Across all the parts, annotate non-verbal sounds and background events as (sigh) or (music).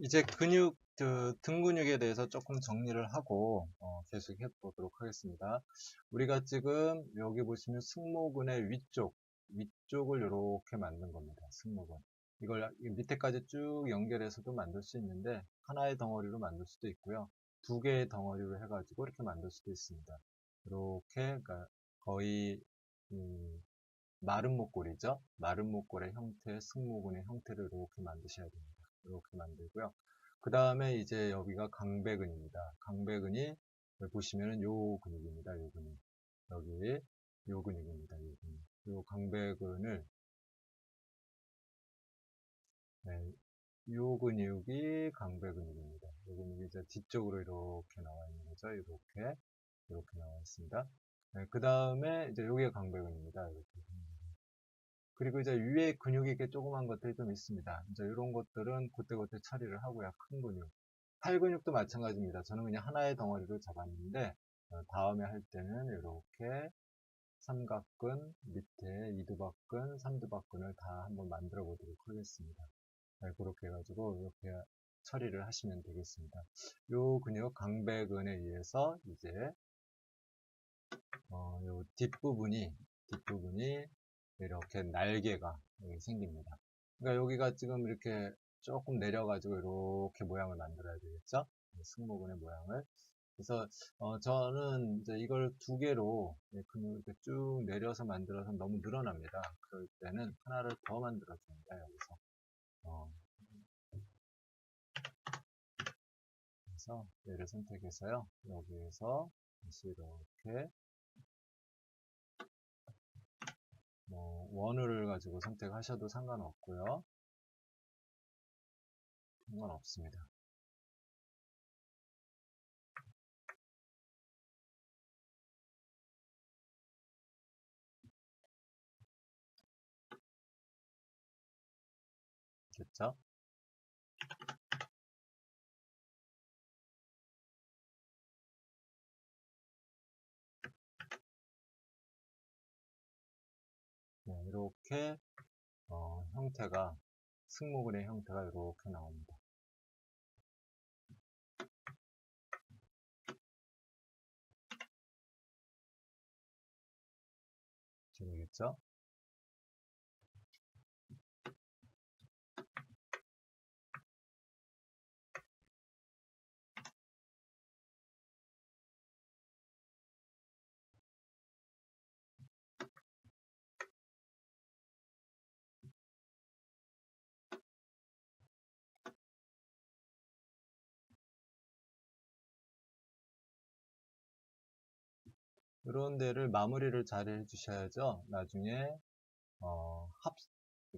이제 근육, 그, 등 근육에 대해서 조금 정리를 하고, 어, 계속 해보도록 하겠습니다. 우리가 지금 여기 보시면 승모근의 위쪽, 위쪽을 이렇게 만든 겁니다. 승모근. 이걸 이 밑에까지 쭉 연결해서도 만들 수 있는데, 하나의 덩어리로 만들 수도 있고요. 두 개의 덩어리로 해가지고 이렇게 만들 수도 있습니다. 이렇게, 그러니까 거의, 음, 마른 목골이죠. 마른 목골의 형태, 승모근의 형태를 이렇게 만드셔야 됩니다. 이렇게 만들고요. 그 다음에 이제 여기가 강배근입니다. 강배근이 여기 보시면은 요 근육입니다. 요 근육. 여기 요 근육입니다. 요 근육. 요 강배근을 네, 요 근육이 강배근육입니다. 요 근육이 이제 뒤쪽으로 이렇게 나와 있는 거죠. 이렇게 이렇게 나와 있습니다. 네, 그 다음에 이제 여기가 강배근입니다. 이렇게. 그리고 이제 위에 근육이 이렇게 조그만 것들이 좀 있습니다. 이제 이런 것들은 그때그때 처리를 하고요. 큰 근육. 팔 근육도 마찬가지입니다. 저는 그냥 하나의 덩어리로 잡았는데 어, 다음에 할 때는 이렇게 삼각근 밑에 이두박근, 삼두박근을 다 한번 만들어 보도록 하겠습니다. 네, 그렇게 해가지고 이렇게 처리를 하시면 되겠습니다. 요 근육 강배근에 의해서 이제 어, 요 뒷부분이 뒷부분이 이렇게 날개가 여기 생깁니다. 그러니까 여기가 지금 이렇게 조금 내려가지고 이렇게 모양을 만들어야 되겠죠? 승모근의 모양을. 그래서 어, 저는 이제 이걸 두 개로 이렇게 쭉 내려서 만들어서 너무 늘어납니다. 그럴 때는 하나를 더 만들어 줍니다. 여기서. 어. 그래서 얘를 선택해서요. 여기에서 다시 이렇게 뭐 원을 가지고 선택하셔도 상관없고요. 상관없습니다. 됐죠? 이렇게 어, 형태가 승모근의 형태가 이렇게 나옵니다. 되겠죠? 이런 데를 마무리를 잘 해주셔야죠. 나중에 어, 합,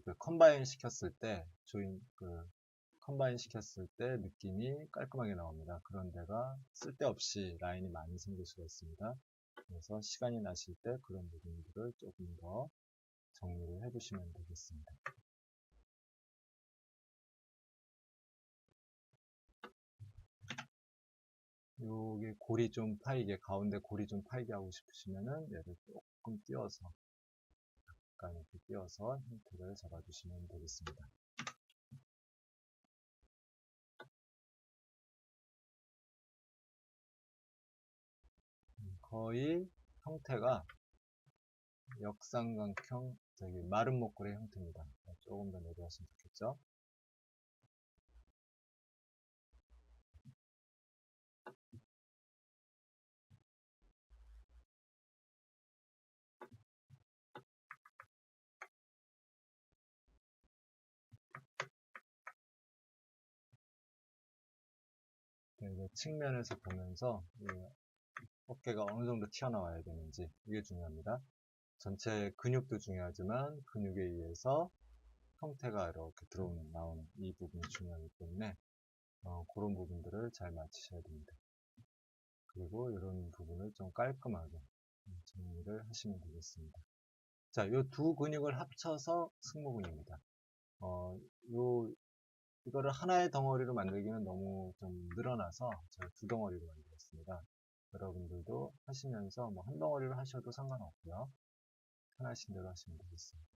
그 컴바인 시켰을 때 조인 그 컴바인 시켰을 때 느낌이 깔끔하게 나옵니다. 그런 데가 쓸데없이 라인이 많이 생길 수가 있습니다. 그래서 시간이 나실 때 그런 부분들을 조금 더 정리를 해주시면 되겠습니다. 여기 골이 좀 파이게 가운데 골이 좀 파이게 하고 싶으시면은 얘를 조금 띄워서 약간 이렇게 띄워서 힌트를 잡아주시면 되겠습니다. 거의 형태가 역삼각형 저기 마른 목골의 형태입니다. 조금 더 내려왔으면 좋겠죠. 측면에서 보면서 어깨가 어느 정도 튀어나와야 되는지 이게 중요합니다. 전체 근육도 중요하지만 근육에 의해서 형태가 이렇게 들어오는 나오는 이 부분이 중요하기 때문에 어, 그런 부분들을 잘 맞추셔야 됩니다. 그리고 이런 부분을 좀 깔끔하게 정리를 하시면 되겠습니다. 자, 이 두 근육을 합쳐서 승모근입니다. 어, 요 이거를 하나의 덩어리로 만들기는 너무 좀 늘어나서 제가 두 덩어리로 만들었습니다. 여러분들도 하시면서 뭐 한 덩어리로 하셔도 상관없고요. 편하신 대로 하시면 되겠습니다.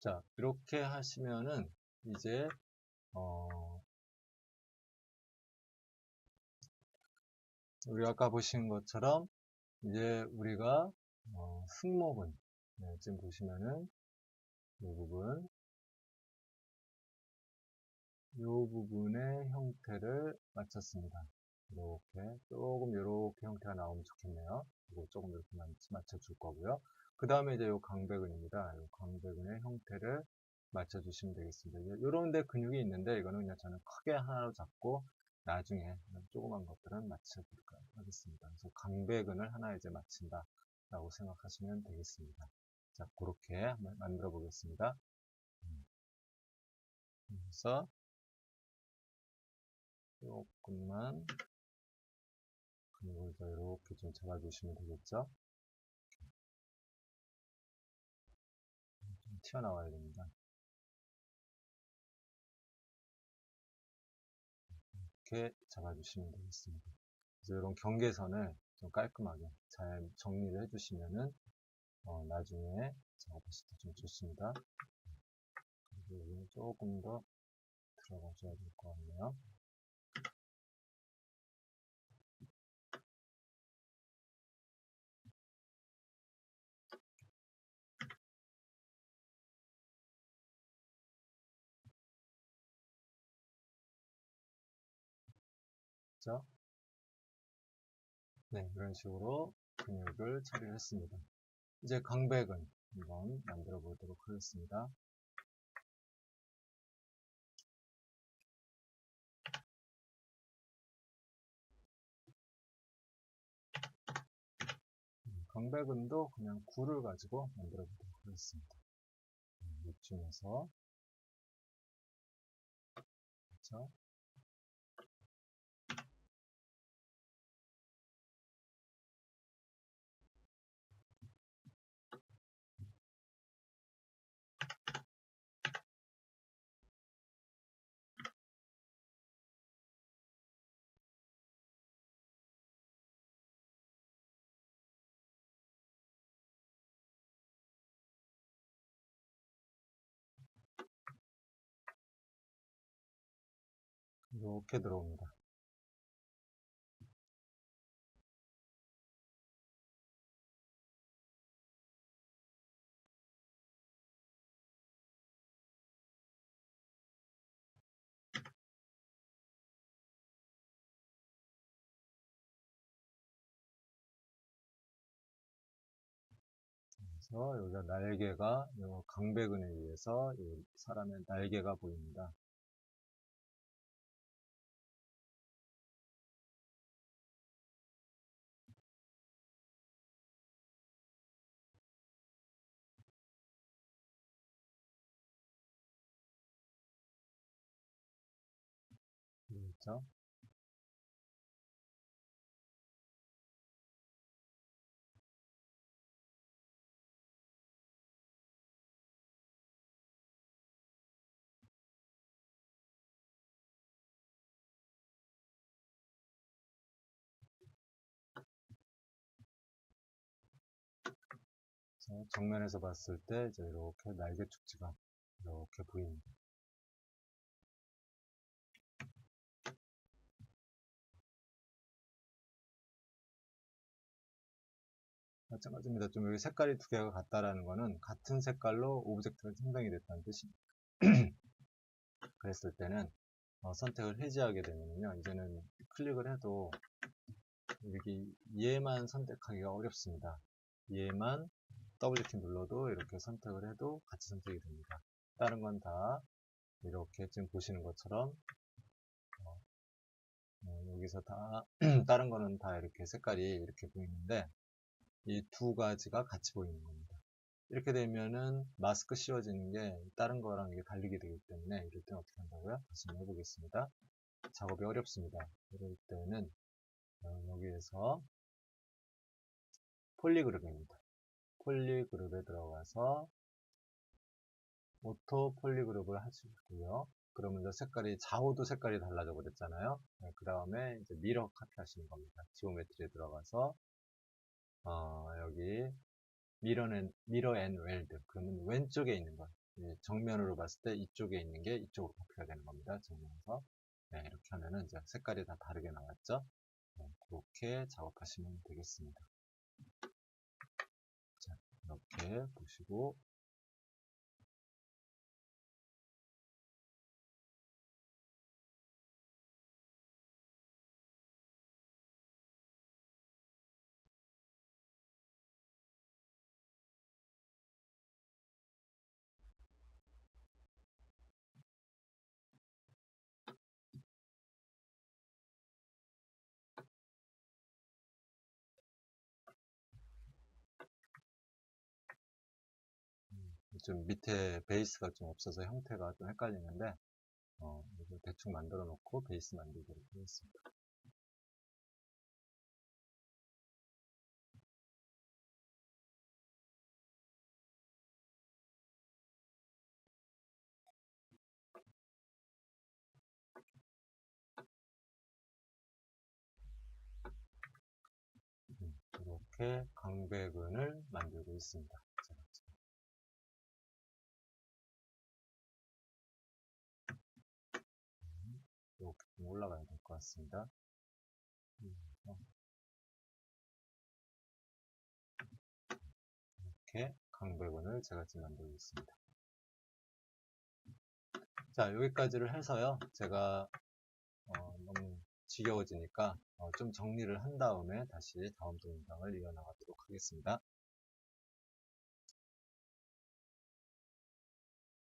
자, 이렇게 하시면은 이제 어, 우리 아까 보신 것처럼 이제 우리가 어, 승모근 네, 지금 보시면은 이 부분 이 부분의 형태를 맞췄습니다. 이렇게 조금 이렇게 형태가 나오면 좋겠네요. 이거 조금 이렇게 맞춰줄 거고요. 그 다음에 이제 이 강배근입니다. 이 강배근의 형태를 맞춰주시면 되겠습니다. 이런 데 근육이 있는데 이거는 그냥 저는 크게 하나로 잡고 나중에 조그만 것들은 맞춰볼까 하겠습니다. 그래서 강배근을 하나 이제 맞춘다 라고 생각하시면 되겠습니다. 자, 그렇게 만들어 보겠습니다. 음. 그래서 조금만 근육을 더 이렇게 좀 잡아주시면 되겠죠. 좀 튀어나와야 됩니다. 이렇게 잡아주시면 되겠습니다. 그래서 이런 경계선을 좀 깔끔하게 잘 정리를 해주시면은 어, 나중에 작업하실 때좀 좋습니다. 그리고 조금 더 들어가줘야 될 것 같네요. 그죠? 네, 이런 식으로 근육을 처리를 했습니다. 이제 강백은 한번 만들어 보도록 하겠습니다. 강백은도 그냥 굴을 가지고 만들어 보도록 하겠습니다. 이중에서 그렇죠? 이렇게 들어옵니다. 여기가 날개가 강백근에 의해서 사람의 날개가 보입니다. 그렇죠? 정면에서 봤을 때 이제 이렇게 날개 축지가 이렇게 보입니다. 마찬가지입니다. 좀 여기 색깔이 두 개가 같다라는 거는 같은 색깔로 오브젝트가 생성이 됐다는 뜻입니다. (clears throat) 그랬을 때는 어, 선택을 해지하게 되면요. 이제는 클릭을 해도 여기 얘만 선택하기가 어렵습니다. 얘만 더블클릭 눌러도 이렇게 선택을 해도 같이 선택이 됩니다. 다른 건 다 이렇게 지금 보시는 것처럼 어, 어, 여기서 다 (clears throat) 다른 거는 다 이렇게 색깔이 이렇게 보이는데 이 두 가지가 같이 보이는 겁니다. 이렇게 되면은 마스크 씌워지는 게 다른 거랑 이게 달리게 되기 때문에 이럴 때는 어떻게 한다고요? 다시 한번 해보겠습니다. 작업이 어렵습니다. 이럴 때는 어, 여기에서 폴리그룹입니다. 폴리그룹에 들어가서 오토 폴리그룹을 하시고요. 그러면 이제 색깔이 좌우도 색깔이 달라져 버렸잖아요. 네, 그 다음에 이제 미러 카피 하시는 겁니다. 지오메트리에 들어가서 어, 여기 미러 앤, 미러 앤 웰드 그러면 왼쪽에 있는 거이 정면으로 봤을 때 이쪽에 있는 게 이쪽으로 바뀌어야 되는 겁니다. 정면에서. 네, 이렇게 하면은 이제 색깔이 다 다르게 나왔죠. 네, 그렇게 작업하시면 되겠습니다. 자, 이렇게 보시고 좀 밑에 베이스가 좀 없어서 형태가 좀 헷갈리는데 어, 대충 만들어 놓고 베이스 만들도록 하겠습니다. 음, 이렇게 강배근을 만들고 있습니다. 올라가야 될 것 같습니다. 그래서 이렇게 강백원을 제가 지금 만들고 있습니다. 자 여기까지를 해서요. 제가 어, 너무 지겨워지니까 어, 좀 정리를 한 다음에 다시 다음 동영상을 이어나가도록 하겠습니다.